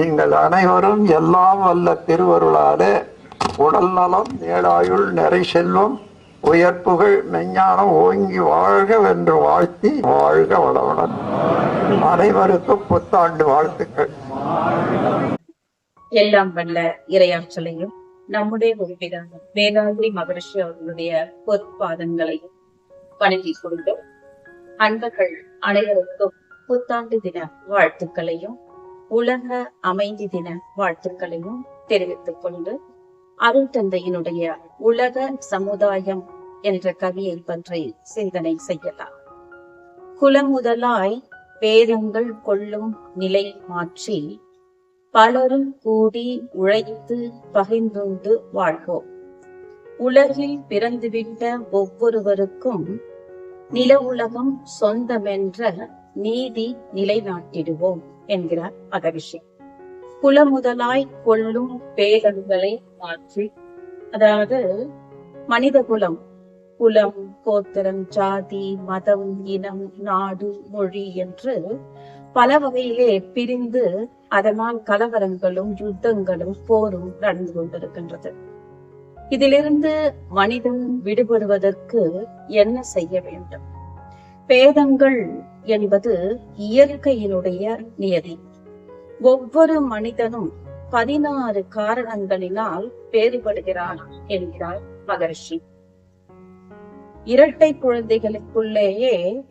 நீங்கள் அனைவரும் எல்லாம் வல்ல திருவருளாலே உடல் நலம் நேடாயுள் நிறை செல்வம் உயர்ப்புகள் மெஞ்ஞானம் ஓங்கி வாழ்க வென்று வாழ்த்தி வாழ்க வளமுடன் அனைவருக்கும் புத்தாண்டு வாழ்த்துக்கள். எல்லாம் வல்ல இறையாற்றலையும் நம்முடைய உறுப்பினர் வேதாந்திரி மகரிஷி அவர்களுடைய பொற்பாதங்களையும் வணங்கிக் கொண்டு அன்பர்கள் அனைவருக்கும் புத்தாண்டு தின வாழ்த்துக்களையும் உலக அமைதி தின வாழ்த்துக்களையும் தெரிவித்துக் கொண்டு அருள் தந்தையினுடைய உலக சமுதாயம் என்ற கவியை பற்றி சிந்தனை செய்யலாம். குலமுதலாய் பேரங்கள் கொள்ளும் நிலை மாற்றி பலரும் கூடி உழைத்து பகிர்ந்துண்டு வாழ்வோம். உலகில் பிறந்துவிட்ட ஒவ்வொருவருக்கும் நில உலகம் சொந்தமென்ற நீதி நிலைநாட்டிடுவோம் என்கிறார் மகரிஷி குலமுதலாய் கொள்ளும் பேரல்களை மாற்றி அதாவது மனித குலம் குலம் கோத்திரம் ஜாதி மதம் இனம் நாடு மொழி என்று பல வகையிலே பிரிந்து அதனால் கலவரங்களும் யுத்தங்களும் போரும் நடந்து கொண்டிருக்கின்றது. இதிலிருந்து மனிதன் விடுபடுவதற்கு என்ன செய்ய வேண்டும்? பேதங்கள் என்பது இயற்கையினுடைய நியதி. ஒவ்வொரு மனிதனும் பதினாறு காரணங்களினால் வேறுபடுகிறான் என்கிறார் மகர்ஷி. இரட்டை குழந்தைகளுக்குள்ளேயே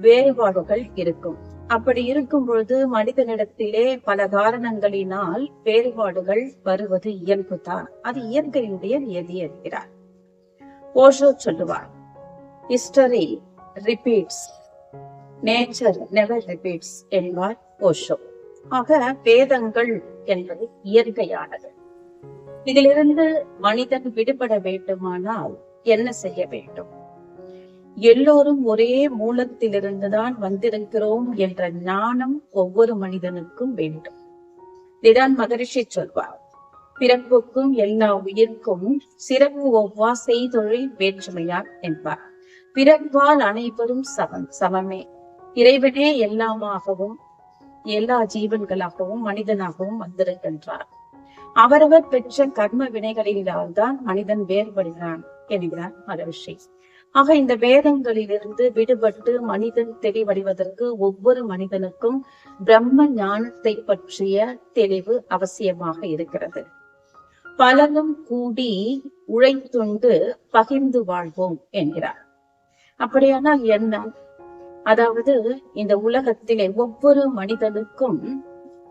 வேறுபாடுகள் இருக்கும். அப்படி இருக்கும் பொழுது மனிதனிடத்திலே பல காரணங்களினால் வேறுபாடுகள் வருவது இயல்புதான். அது இயற்கையினுடைய நியதி என்கிறார். ஓஷோ சொல்லுவார் history repeats nature never repeats என்பார் ஓஷோ. ஆக வேதங்கள் என்பது இயற்கையானது. இதிலிருந்து மனிதன் விடுபட வேண்டுமானால் என்ன செய்ய வேண்டும்? எல்லோரும் ஒரே மூலத்திலிருந்துதான் வந்திருக்கிறோம் என்ற ஞானம் ஒவ்வொரு மனிதனுக்கும் வேண்டும். இதான் மகரிஷி சொல்வார். பிறப்புக்கும் எல்லா உயிர்க்கும் சிறப்பு ஒவ்வா செய்தொழில் வேற்றுமையார் என்பார். பிறப்பால் அனைவரும் சமம் சமமே. இறைவனே எல்லாமாகவும் எல்லா ஜீவன்களாகவும் மனிதனாகவும் வந்திருக்கின்றார். அவரவர் பெற்ற கர்ம வினைகளினால் தான் மனிதன் வேறுபடுகிறான் என்கிறார் மகரிஷி. ஆக இந்த வேதங்களிலிருந்து விடுபட்டு மனிதன் தெளிவடைவதற்கு ஒவ்வொரு மனிதனுக்கும் பிரம்ம ஞானத்தை பற்றிய தெளிவு அவசியமாக இருக்கிறது. பலரும் கூடி உழைத்துண்டு பகிர்ந்து வாழ்வோம் என்கிறார். அப்படியானால் என்ன? அதாவது இந்த உலகத்திலே ஒவ்வொரு மனிதனுக்கும்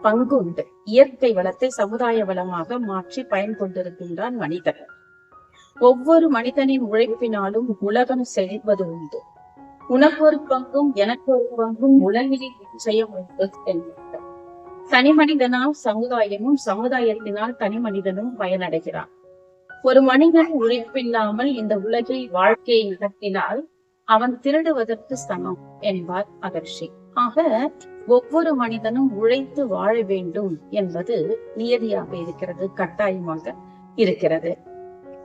பங்குண்டு இயற்கை வளத்தை சமுதாய வளமாக மாற்றி பயன் கொண்டிருக்கின்றான் மனிதன். ஒவ்வொரு மனிதனின் உழைப்பினாலும் உலகம் செழிப்பது உண்டு. உனக்கு ஒரு பங்கும் எனக்கு ஒரு பங்கும் உலகிலே நிச்சயம் உண்டு என்கிறார் தனி மனிதனால் சமுதாயமும் சமுதாயத்தினால் தனி மனிதனும் பயனடைகிறான். ஒரு மனிதன் உழைப்பில்லாமல் இந்த உலகில் வாழ்க்கையை நடத்தினால் அவன் திருடுவதற்கு சமம் என்பார் மகர்ஷி ஆக ஒவ்வொரு மனிதனும் உழைத்து வாழ வேண்டும் என்பது நியதியாக இருக்கிறது கட்டாயமாக இருக்கிறது.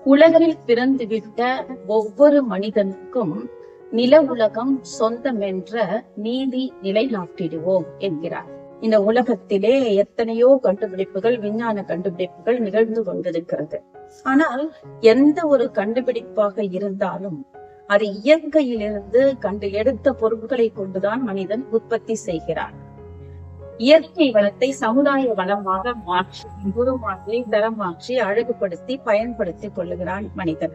உலகில் பிறந்துவிட்ட ஒவ்வொரு மனிதனுக்கும் நில உலகம் சொந்தம் என்ற நீதி நிலைநாட்டிடுவோம் என்கிறார். இந்த உலகத்திலே எத்தனையோ கண்டுபிடிப்புகள் விஞ்ஞான கண்டுபிடிப்புகள் நிகழ்ந்து கொண்டிருக்கிறது. ஆனால் எந்த ஒரு கண்டுபிடிப்பாக இருந்தாலும் அது இயற்கையிலிருந்து கண்டு எடுத்த பொருட்களை கொண்டுதான் மனிதன் உற்பத்தி செய்கிறான். இயற்கை வளத்தை சமுதாய வளமாக மாற்றி உருமாற்றி தரமாற்றி அழகுபடுத்தி பயன்படுத்திக் கொள்ளுகிறான் மனிதன்.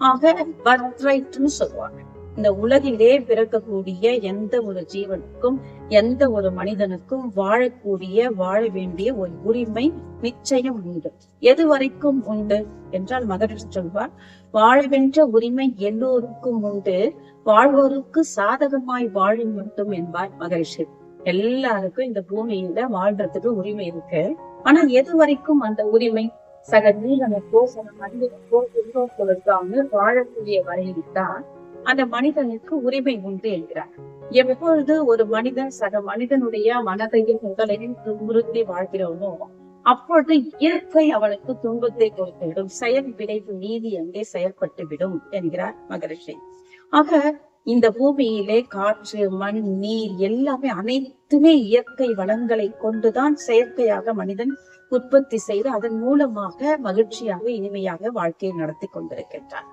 ஆக பர்த்ரைட்னு சொல்லுவாங்க. இந்த உலகிலே பிறக்கக்கூடிய எந்த ஒரு ஜீவனுக்கும் எந்த ஒரு மனிதனுக்கும் வாழக்கூடிய வாழ வேண்டிய ஒரு உரிமை நிச்சயம் உண்டு. எது வரைக்கும் உண்டு என்றால் மகரிஷி சொல்வார் வாழவென்ற உரிமை எல்லோருக்கும் உண்டு. வாழ்வோருக்கு சாதகமாய் வாழும் மட்டும் என்பார் மகரிஷி. எல்லாருக்கும் இந்த பூமியில வாழ்றதுக்கு உரிமை இருக்கு. ஆனா எது வரைக்கும் அந்த உரிமை? சக நீரனுக்கோ சக மனிதனுக்கோ துன்பம் இருக்காம வாழக்கூடிய வரையில் தான் அந்த மனிதனுக்கு உரிமை உண்டு என்கிறார். எப்பொழுது ஒரு மனிதன் சக மனிதனுடைய மனதையும் உடலையும் துன்புறுத்தி வாழ்கிறவனோ அப்பொழுது இயற்கை அவளுக்கு துன்பத்தை கொடுத்துவிடும். செயல் விளைவு நீதி அங்கே செயல்பட்டு விடும் என்கிறார் மகரிஷி. ஆக இந்த பூமியிலே காற்று மண் நீர் எல்லாமே அனைத்துமே இயற்கை வளங்களை கொண்டுதான் செயற்கையாக மனிதன் உற்பத்தி செய்து அதன் மூலமாக மகிழ்ச்சியாக இனிமையாக வாழ்க்கையை நடத்தி கொண்டிருக்கின்றான்.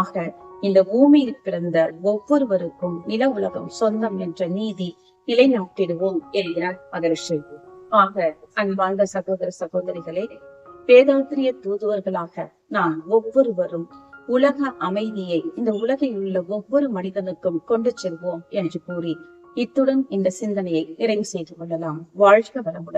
ஆக இந்த பூமியில் பிறந்த ஒவ்வொருவருக்கும் நில உலகம் சொந்தம் என்ற நீதி நிலைநாட்டிடுவோம் என்கிறார் மகரிஷி. ஆக அன்பார்ந்த சகோதர சகோதரிகளே வேதாத்திரிய தூதுவர்களாக நாம் ஒவ்வொருவரும் உலக அமைதியை இந்த உலகில் உள்ள ஒவ்வொரு மனிதனுக்கும் கொண்டு செல்வோம் என்று கூறி இத்துடன் இந்த சிந்தனையை நிறைவு செய்து கொள்ளலாம். வாழ்க வளமுடன்.